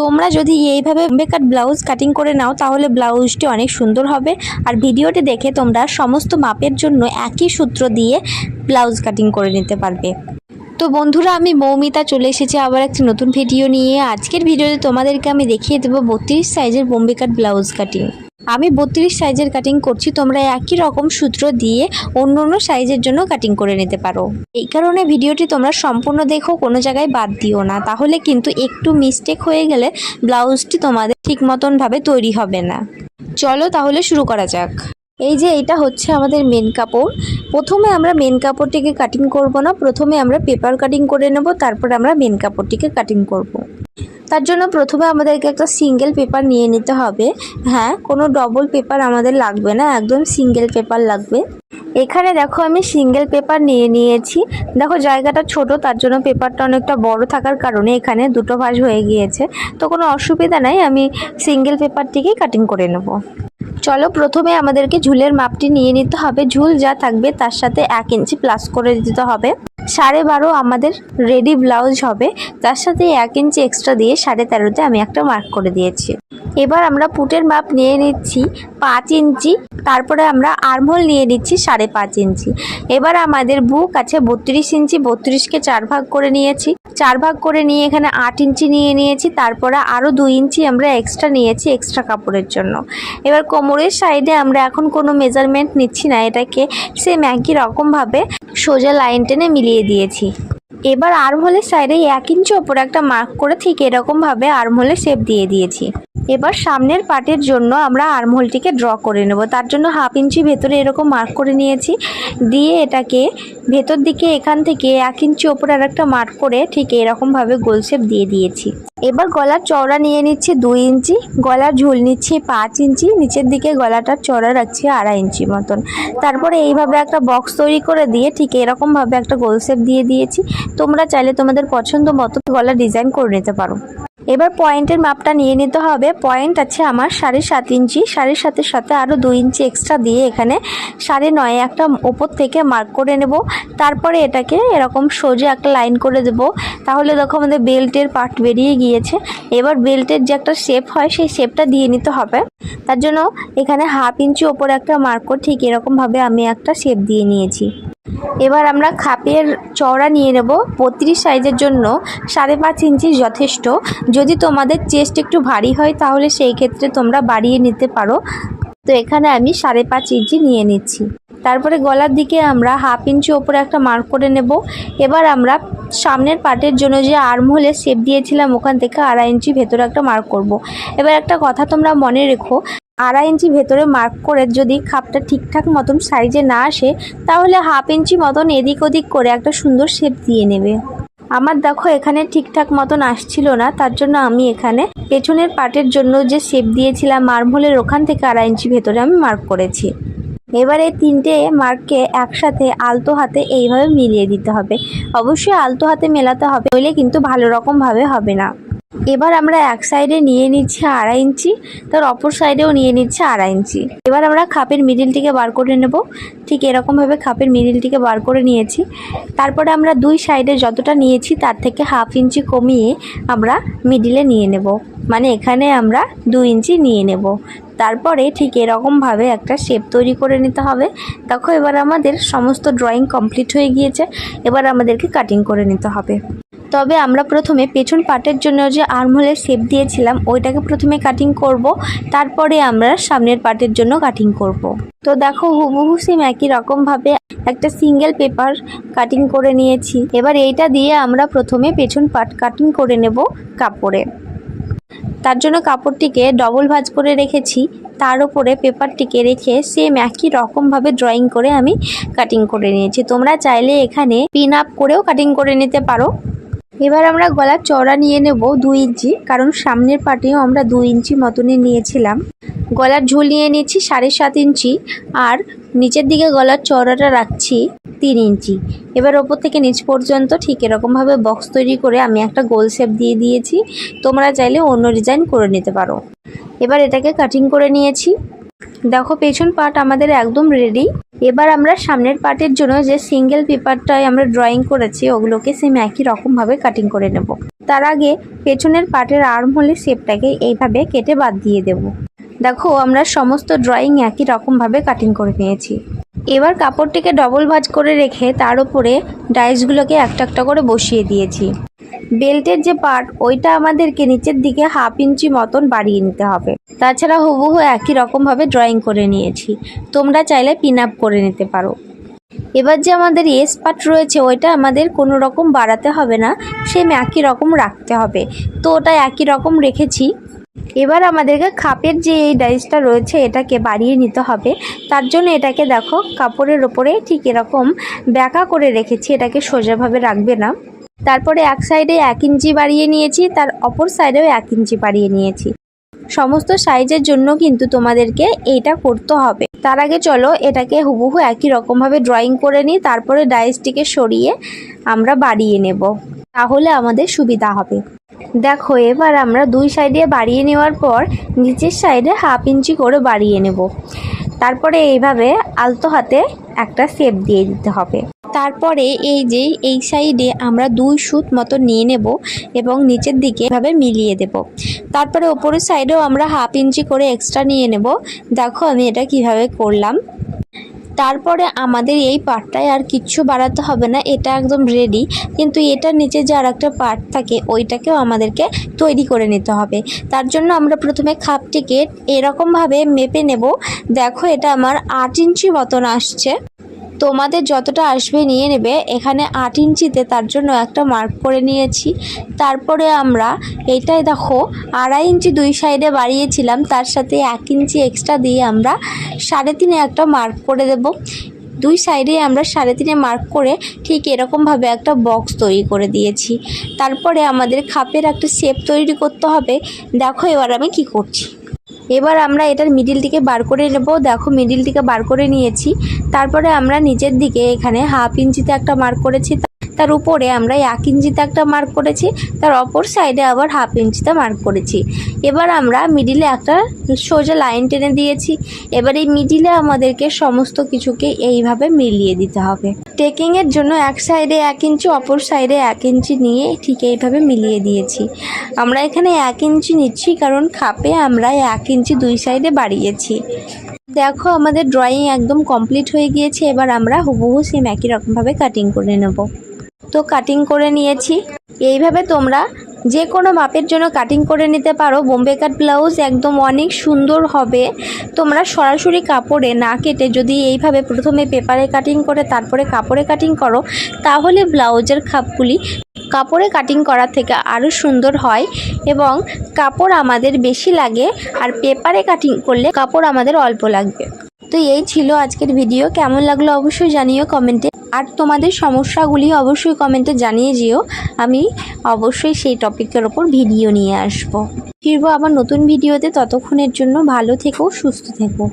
তোমরা যদি এইভাবে বেকার ব্লাউজ কাটিং করে নাও, তাহলে ব্লাউজটি অনেক সুন্দর হবে। আর ভিডিওটি দেখে তোমরা সমস্ত মাপের জন্য একই সূত্র দিয়ে ব্লাউজ কাটিং করে নিতে পারবে। তো বন্ধুরা, আমি মৌমিতা চলে এসেছি আবার একটি নতুন ভিডিও নিয়ে। আজকের ভিডিওতে তোমাদেরকে আমি দেখিয়ে দেবো বত্রিশ সাইজের বোম্বে কাট ব্লাউজ কাটিং আমি বত্রিশ সাইজের কাটিং করছি, তোমরা একই রকম সূত্র দিয়ে অন্য অন্য সাইজের জন্য কাটিং করে নিতে পারো। এই কারণে ভিডিওটি তোমরা সম্পূর্ণ দেখো, কোনো জায়গায় বাদ দিও না। তাহলে কিন্তু একটু মিস্টেক হয়ে গেলে ব্লাউজটি তোমাদের ঠিক মতনভাবে তৈরি হবে না। চলো তাহলে শুরু করা যাক। এই যে এটা হচ্ছে আমাদের মেন কাপড়। প্রথমে আমরা মেন কাপড়টিকে কাটিং করব না, প্রথমে আমরা পেপার কাটিং করে নেব, তারপর আমরা মেন কাপড়টিকে কাটিং করব। তার জন্য প্রথমে আমাদেরকে একটা সিঙ্গেল পেপার নিয়ে নিতে হবে। হ্যাঁ কোনো ডবল পেপার আমাদের লাগবে না, একদম সিঙ্গেল পেপার লাগবে। এখানে দেখো আমি সিঙ্গেল পেপার নিয়ে নিয়েছি। দেখো জায়গাটা ছোট, তার জন্য পেপারটা অনেকটা বড় থাকার কারণে এখানে দুটো ভাঁজ হয়ে গিয়েছে। তো কোনো অসুবিধা নাই, আমি সিঙ্গেল পেপারটিকেই কাটিং করে নেব। চলো প্রথমে আমাদেরকে ঝুলের মাপটি নিয়ে নিতে হবে। ঝুল যা থাকবে তার সাথে এক ইঞ্চি প্লাস করে দিতে হবে। সাড়ে বারো আমাদের রেডি ব্লাউজ হবে। তার সাথে এক ইঞ্চি এক্সট্রা দিয়ে সাড়ে তেরোতে আমি একটা মার্ক করে দিয়েছি। এবার আমরা পুটের মাপ নিয়ে নিচ্ছি পাঁচ ইঞ্চি তারপরে আমরা আর্মহোল নিয়ে নিচ্ছি সাড়ে পাঁচ ইঞ্চি এবার আমাদের বুক আছে বত্রিশ ইঞ্চি বত্রিশকে চার ভাগ করে নিয়েছি। চার ভাগ করে নিয়ে এখানে আট ইঞ্চি নিয়ে নিয়েছি, তারপরে আরও দুই ইঞ্চি আমরা এক্সট্রা নিয়েছি এক্সট্রা কাপড়ের জন্য। এবার কোমরের সাইডে আমরা এখন কোনো মেজারমেন্ট নিচ্ছি না, এটাকে সেম একই রকমভাবে সোজা লাইন টেনে মিলিয়ে দিয়েছি। এবার আর্মহোলের সাইডে এক ইঞ্চি ওপরে একটা মার্ক করে ঠিক এরকমভাবে আর্মহোলের শেপ দিয়ে দিয়েছি। এবার সামনের পার্টের জন্য আমরা আর্মহোলটিকে ড্র করে নেব। তার জন্য হাফ ইঞ্চি ভেতরে এরকম মার্ক করে নিয়েছি। দিয়ে এটাকে ভেতর দিকে এখান থেকে এক ইঞ্চি ওপরে আর একটা মার্ক করে ঠিক এরকমভাবে গোল শেপ দিয়ে দিয়েছি। এবার গলার চওড়া নিয়ে নিচ্ছি দুই ইঞ্চি, গলার ঝুল নিচ্ছি পাঁচ ইঞ্চি, নিচের দিকে গলাটার চওড়া রাখছি আড়াই ইঞ্চি মতন। তারপরে এইভাবে একটা বক্স তৈরি করে দিয়ে ঠিক এরকমভাবে একটা গোল শেপ দিয়ে দিয়েছি। তোমরা চাইলে তোমাদের পছন্দ মতো গলা ডিজাইন করে নিতে পারো। এবার পয়েন্টের মাপটা নিয়ে নিতে হবে। পয়েন্ট আছে আমার সাড়ে সাত ইঞ্চি। সাড়ে সাতের সাথে আরও দুই ইঞ্চি এক্সট্রা দিয়ে এখানে সাড়ে নয় একটা ওপর থেকে মার্ক করে নেব। তারপরে এটাকে এরকম সোজা একটা লাইন করে দেব। তাহলে দেখো আমাদের বেল্টের পার্ট বেরিয়ে গিয়েছে। এবার বেল্টের যে একটা শেপ হয়, সেই শেপটা দিয়ে নিতে হবে। তার জন্য এখানে হাফ ইঞ্চি ওপরে একটা মার্ক করে ঠিক এরকমভাবে আমি একটা শেপ দিয়ে নিয়েছি। এবার আমরা খাপের চওড়া নিয়ে নেব। বত্রিশ সাইজের জন্য সাড়ে পাঁচ ইঞ্চি যথেষ্ট। যদি তোমাদের চেস্ট একটু ভারী হয়, তাহলে সেই ক্ষেত্রে তোমরা বাড়িয়ে নিতে পারো। তো এখানে আমি সাড়ে পাঁচ ইঞ্চি নিয়ে নিচ্ছি। তারপরে গলার দিকে আমরা হাফ ইঞ্চি ওপরে একটা মার্ক করে নেব। এবার আমরা সামনের পার্টের জন্য যে আর্মহোলের শেপ দিয়েছিলাম, ওখান থেকে আড়াই ইঞ্চি ভেতরে একটা মার্ক করব। এবার একটা কথা তোমরা মনে রেখো আড়াই ইঞ্চি ভেতরে মার্ক করে যদি খাপটা ঠিকঠাক মতন সাইজে না আসে, তাহলে হাফ ইঞ্চি মতন এদিক ওদিক করে একটা সুন্দর শেপ দিয়ে নেবে। আমার দেখো এখানে ঠিকঠাক মতন আসছিল না, তার জন্য আমি এখানে পেছনের পার্টের জন্য যে শেপ দিয়েছিলাম মার্মহোলের ওখান থেকে আড়াই ইঞ্চি ভেতরে আমি মার্ক করেছি। এবারে তিনটে মার্ককে একসাথে আলতো হাতে এইভাবে মিলিয়ে দিতে হবে। অবশ্যই আলতো হাতে মেলাতে হবে, নইলে কিন্তু ভালো রকমভাবে হবে না। এবার আমরা এক সাইডে নিয়ে নিচ্ছি আড়াই ইঞ্চি, তার অপর সাইডেও নিয়ে নিচ্ছি আড়াই ইঞ্চি। এবার আমরা খাপের মিডিলটিকে বার করে নেব। ঠিক এরকমভাবে খাপের মিডিলটিকে বার করে নিয়েছি। তারপরে আমরা দুই সাইডে যতটা নিয়েছি, তার থেকে হাফ ইঞ্চি কমিয়ে আমরা মিডিলে নিয়ে নেব। মানে এখানে আমরা দুই ইঞ্চি নিয়ে নেব। তারপরে ঠিক এরকমভাবে একটা শেপ তৈরি করে নিতে হবে। দেখো এবার আমাদের সমস্ত ড্রয়িং কমপ্লিট হয়ে গিয়েছে। এবার আমাদেরকে কাটিং করে নিতে হবে। তবে আমরা প্রথমে পেছন পার্টের জন্য যে আর্মহোলের শেপ দিয়েছিলাম, ওইটাকে প্রথমে কাটিং করব, তারপরে আমরা সামনের পার্টের জন্য কাটিং করব। তো দেখো, হুবহু সেম একই রকমভাবে একটা সিঙ্গেল পেপার কাটিং করে নিয়েছি। এবার এইটা দিয়ে আমরা প্রথমে পেছন পাট কাটিং করে নেব কাপড়ে। তার জন্য কাপড়টিকে ডবল ভাজ করে রেখেছি। তার উপরে পেপারটিকে রেখে সেম একই রকমভাবে ড্রয়িং করে আমি কাটিং করে নিয়েছি। তোমরা চাইলে এখানে পিন আপ করেও কাটিং করে নিতে পারো। এবার আমরা গলার চওড়া নিয়ে নেব দুই ইঞ্চি, কারণ সামনের পাটেও আমরা দুই ইঞ্চি মতনই নিয়েছিলাম। গলার ঝুল নিয়ে নিচ্ছি সাড়ে সাত ইঞ্চি আর নিচের দিকে গলার চওড়াটা রাখছি তিন ইঞ্চি। এবার ওপর থেকে নিচ পর্যন্ত ঠিক এরকমভাবে বক্স তৈরি করে আমি একটা গোল শেপ দিয়ে দিয়েছি। তোমরা চাইলে অন্য ডিজাইন করে নিতে পারো। এবার এটাকে কাটিং করে নিয়েছি। দেখো, পেছন পার্ট আমাদের একদম রেডি এবার আমরা সামনের পার্টের জন্য যে সিঙ্গেল পেপারটায় আমরা ড্রয়িং করেছি, ওগুলোকে সেম একই রকমভাবে কাটিং করে নেব। তার আগে পেছনের পার্টের আর্ম হলে শেপটাকে এইভাবে কেটে বাদ দিয়ে দেব। দেখো, আমরা সমস্ত ড্রয়িং একই রকমভাবে কাটিং করে নিয়েছি। এবার কাপড়টিকে ডবল ভাজ করে রেখে তার উপরে ডাইসগুলোকে একটা একটা করে বসিয়ে দিয়েছি। বেল্টের যে পার্ট, ওইটা আমাদেরকে নিচের দিকে হাফ ইঞ্চি মতন বাড়িয়ে নিতে হবে। তাছাড়া হুবহু একই রকমভাবে ড্রয়িং করে নিয়েছি। তোমরা চাইলে পিন আপ করে নিতে পারো। এবার যে আমাদের এস পার্ট রয়েছে, ওইটা আমাদের কোনো রকম বাড়াতে হবে না সেম একই রকম রাখতে হবে। তো ওটা একই রকম রেখেছি। এবার আমাদেরকে খাপের যে এই ডাইসটা রয়েছে, এটাকে বাড়িয়ে নিতে হবে। তার জন্য এটাকে দেখো, কাপড়ের ওপরে ঠিক এরকম ব্যাকা করে রেখেছি, এটাকে সোজাভাবে রাখবে না। তারপরে এক সাইডে এক ইঞ্চি বাড়িয়ে নিয়েছি, তার অপর সাইডেও এক ইঞ্চি বাড়িয়ে নিয়েছি। সমস্ত সাইজের জন্য কিন্তু তোমাদেরকে এইটা করতে হবে। তার আগে চলো এটাকে হুবহু একই রকমভাবে ড্রয়িং করে নিই, তারপরে ডাইসটিকে সরিয়ে আমরা বাড়িয়ে নেব। তাহলে আমাদের সুবিধা হবে। দেখো, এবার আমরা দুই সাইডে বাড়িয়ে নেওয়ার পর নিচের সাইডে হাফ ইঞ্চি করে বাড়িয়ে নেব। তারপরে এইভাবে আলতো হাতে একটা শেপ দিয়ে দিতে হবে। তারপরে এই যে এই সাইডে আমরা দুই সুত মতো নিয়ে নেব এবং নিচের দিকে এভাবে মিলিয়ে দেব। তারপরে ওপরের সাইডেও আমরা হাফ ইঞ্চি করে এক্সট্রা নিয়ে নেব। দেখো আমি এটা কীভাবে করলাম। তারপরে আমাদের এই পার্টটায় আর কিচ্ছু বাড়াতে হবে না, এটা একদম রেডি কিন্তু এটার নিচে যে আর একটা পার্ট থাকে, ওইটাকেও আমাদেরকে তৈরি করে নিতে হবে। তার জন্য আমরা প্রথমে খাপটিকে এরকমভাবে মেপে নেব। দেখো এটা আমার আট ইঞ্চি মতন আসছে। তোমাদের যতটা আসবে নিয়ে নেবে, এখানে আট ইঞ্চিতে তার জন্য একটা মার্ক করে নিয়েছি। তারপরে আমরা এইটাই দেখো, আড়াই ইঞ্চি দুই সাইডে বাড়িয়েছিলাম, তার সাথে এক ইঞ্চি এক্সট্রা দিয়ে আমরা সাড়ে তিনে একটা মার্ক করে দেব। দুই সাইডে আমরা সাড়ে তিনে মার্ক করে ঠিক এরকমভাবে একটা বক্স তৈরি করে দিয়েছি। তারপরে আমাদের খাপের একটা শেপ তৈরি করতে হবে। দেখো এবার আমি কি করছি। এবার আমরা এটার মিডিল দিকে বার করে নেব। দেখো মিডিল দিকে বার করে নিয়েছি। তারপরে আমরা নিচের দিকে এখানে হাফ ইঞ্চিতে একটা মার্ক করেছি। তার উপরে আমরা এক ইঞ্চিতে একটা মার্ক করেছি, তার অপর সাইডে আবার হাফ ইঞ্চিতে মার্ক করেছি। এবার আমরা মিডিলে একটা সোজা লাইন টেনে দিয়েছি। এবার এই মিডিলে আমাদেরকে সমস্ত কিছুকে এইভাবে মিলিয়ে দিতে হবে। টেকিংয়ের জন্য এক সাইডে এক ইঞ্চি, অপর সাইডে এক ইঞ্চি নিয়ে ঠিক এইভাবে মিলিয়ে দিয়েছি। আমরা এখানে এক ইঞ্চি নিচ্ছি কারণ খাপে আমরা এক ইঞ্চি দুই সাইডে বাড়িয়েছি। দেখো আমাদের ড্রয়িং একদম কমপ্লিট হয়ে গিয়েছে, এবার আমরা হুবহু সেম একই রকমভাবে কাটিং করে নেব। তো কাটিং করে নিয়েছি। এইভাবে তোমরা যে কোনো মাপের জন্য কাটিং করে নিতে পারো। বোম্বে কাট ব্লাউজ একদম অনেক সুন্দর হবে। তোমরা সরাসরি কাপড়ে না কেটে যদি এইভাবে প্রথমে পেপারে কাটিং করে তারপরে কাপড়ে কাটিং করো, তাহলে ব্লাউজের খাপগুলি কাপড়ে কাটিং করা থেকে আরও সুন্দর হয় এবং কাপড় আমাদের বেশি লাগে আর পেপারে কাটিং করলে কাপড় আমাদের অল্প লাগবে। তো এই ছিল আজকের ভিডিও কেমন লাগল অবশ্যই জানিও কমেন্টে। আর তোমাদের সমস্যাগুলি অবশ্যই কমেন্টে জানিয়ে যেও। আমি অবশ্যই সেই টপিকের ওপর ভিডিও নিয়ে আসব। ফিরবো আবার নতুন ভিডিওতে, ততক্ষণের জন্য ভালো থেকো, সুস্থ থেকো।